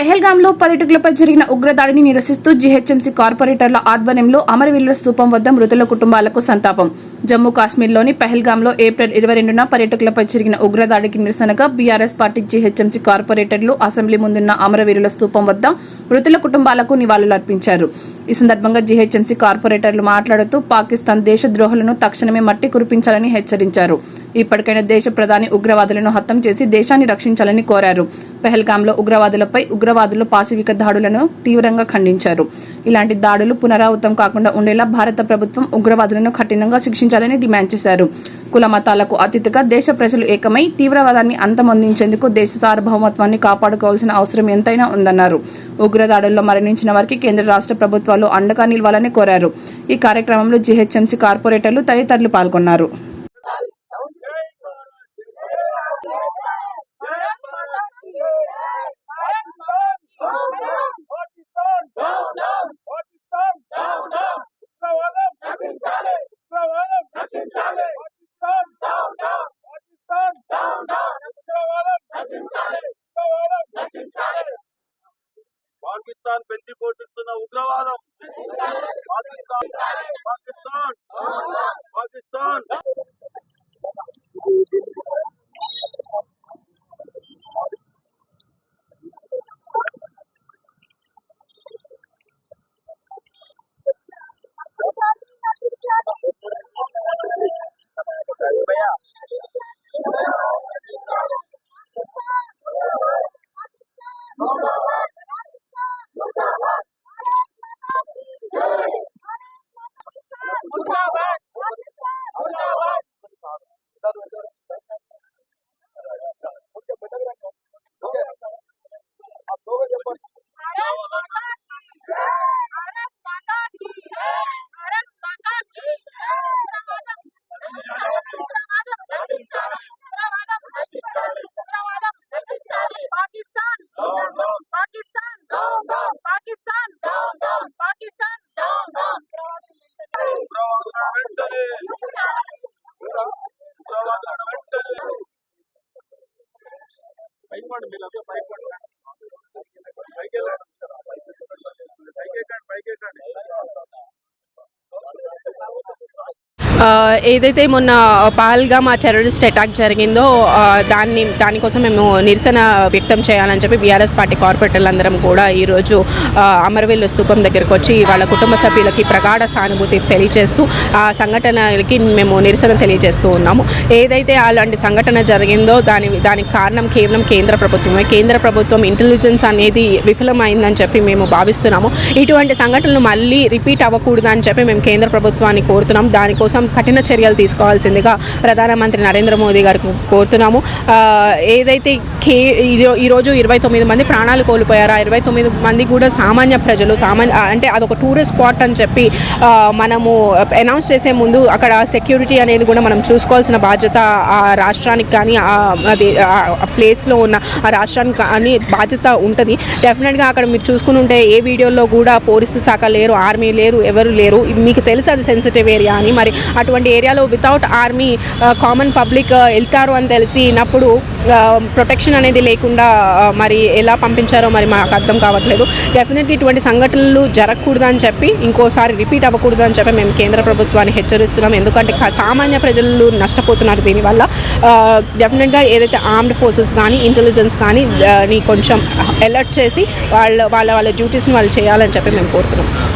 పెహల్గాంలో పర్యటకులపై జరిగిన ఉగ్రదాడిని నిరసిస్తూ జీహెచ్ఎంసీ కార్పొరేటర్ల ఆధ్వర్యంలో అమరవీరుల స్థూపం వద్ద మృతుల కుటుంబాలకు సంతాపం. జమ్మూ కాశ్మీర్లోని పెహల్గాంలో ఏప్రిల్ ఇరవై రెండున పర్యటకులపై జరిగిన ఉగ్రదాడికి నిరసనగా బీఆర్ఎస్ పార్టీ జీహెచ్ఎంసీ కార్పొరేటర్లు అసెంబ్లీ ముందున్న అమరవీరుల స్థూపం వద్ద మృతుల కుటుంబాలకు నివాళులర్పించారు. ఈ సందర్భంగా జీహెచ్ఎంసీ కార్పొరేటర్లు మాట్లాడుతూ పాకిస్తాన్ దేశద్రోహులను తక్షణమే మట్టి కురిపించాలని హెచ్చరించారు. ఇప్పటికైనా దేశ ప్రధాని ఉగ్రవాదులను హతం చేసి దేశాన్ని రక్షించాలని కోరారు. పెహల్గాంలో ఉగ్రవాదులపై ఉగ్రవాదులు పాశవిక దాడులను తీవ్రంగా ఖండించారు. ఇలాంటి దాడులు పునరావృతం కాకుండా ఉండేలా భారత ప్రభుత్వం ఉగ్రవాదులను కఠినంగా శిక్షించాలని డిమాండ్ చేశారు. కుల మతాలకు అతీతంగా దేశ ప్రజలు ఏకమై తీవ్రవాదాన్ని అంతమొందించేందుకు దేశ సార్వభౌమత్వాన్ని కాపాడుకోవాల్సిన అవసరం ఎంతైనా ఉందన్నారు. ఉగ్రదాడుల్లో మరణించిన వారికి కేంద్ర రాష్ట్ర ప్రభుత్వాలు అండగా నిలవాలని కోరారు. ఈ కార్యక్రమంలో జీహెచ్ఎంసీ కార్పొరేటర్లు తదితరులు పాల్గొన్నారు. పాకిస్తాన్ పాకిస్తాన్ పాకిస్తాన్ ಬೈಕ್ ಮೇಲೆ ಬೈಕ್ ಬೈಕ್ ಬೈಕ್ ಬೈಕ್ ఏదైతే మొన్న పాల్గా మా టెర్రరిస్ట్ అటాక్ జరిగిందో దాన్ని దానికోసం మేము నిరసన వ్యక్తం చేయాలని చెప్పి బీఆర్ఎస్ పార్టీ కార్పొరేటర్లు అందరం కూడా ఈరోజు అమరవేలు స్థూపం దగ్గరకు వచ్చి వాళ్ళ కుటుంబ సభ్యులకి ప్రగాఢ సానుభూతి తెలియజేస్తూ ఆ సంఘటనలకి మేము నిరసన తెలియజేస్తూ ఉన్నాము. ఏదైతే అలాంటి సంఘటన జరిగిందో దాని దానికి కారణం కేవలం కేంద్ర ప్రభుత్వమే. కేంద్ర ప్రభుత్వం ఇంటెలిజెన్స్ అనేది విఫలమైందని చెప్పి మేము భావిస్తున్నాము. ఇటువంటి సంఘటనలు మళ్ళీ రిపీట్ అవ్వకూడదని చెప్పి మేము కేంద్ర ప్రభుత్వాన్ని కోరుతున్నాం. దానికోసం కఠిన చర్యలు తీసుకోవాల్సిందిగా ప్రధానమంత్రి నరేంద్ర మోదీ గారికి కోరుతున్నాము. ఏదైతే కే ఈరోజు ఇరవై తొమ్మిది మంది ప్రాణాలు కోల్పోయారు? ఆ ఇరవై తొమ్మిది మంది కూడా సామాన్య ప్రజలు సామాన్య అంటే అదొక టూరిస్ట్ స్పాట్ అని చెప్పి మనము అనౌన్స్ చేసే ముందు అక్కడ సెక్యూరిటీ అనేది కూడా మనం చూసుకోవాల్సిన బాధ్యత ఆ రాష్ట్రానికి కానీ అది ఆ ప్లేస్లో ఉన్న ఆ రాష్ట్రానికి కానీ బాధ్యత ఉంటుంది. డెఫినెట్గా అక్కడ మీరు చూసుకుని ఉంటే ఏ వీడియోలో కూడా పోలీసుల శాఖ లేరు ఆర్మీ లేరు ఎవరు లేరు. మీకు తెలుసు అది సెన్సిటివ్ ఏరియా అని. మరి అటువంటి ఏరియాలో వితౌట్ ఆర్మీ కామన్ పబ్లిక్ వెళ్తారు అని తెలిసినప్పుడు ప్రొటెక్షన్ uh, అనేది లేకుండా uh, మరి ఎలా పంపించారో మరి మాకు అర్థం కావట్లేదు. డెఫినెట్గా ఇటువంటి సంఘటనలు జరగకూడదు అని చెప్పి ఇంకోసారి రిపీట్ అవ్వకూడదు అని చెప్పి మేము కేంద్ర ప్రభుత్వాన్ని హెచ్చరిస్తున్నాం. ఎందుకంటే సామాన్య ప్రజలు నష్టపోతున్నారు దీనివల్ల. Uh, డెఫినెట్గా ఏదైతే ఆర్మ్డ్ ఫోర్సెస్ కానీ ఇంటెలిజెన్స్ కానీ కొంచెం అలర్ట్ చేసి వాళ్ళ వాళ్ళ వాళ్ళ డ్యూటీస్ని వాళ్ళు చేయాలని చెప్పి మేము కోరుతున్నాం.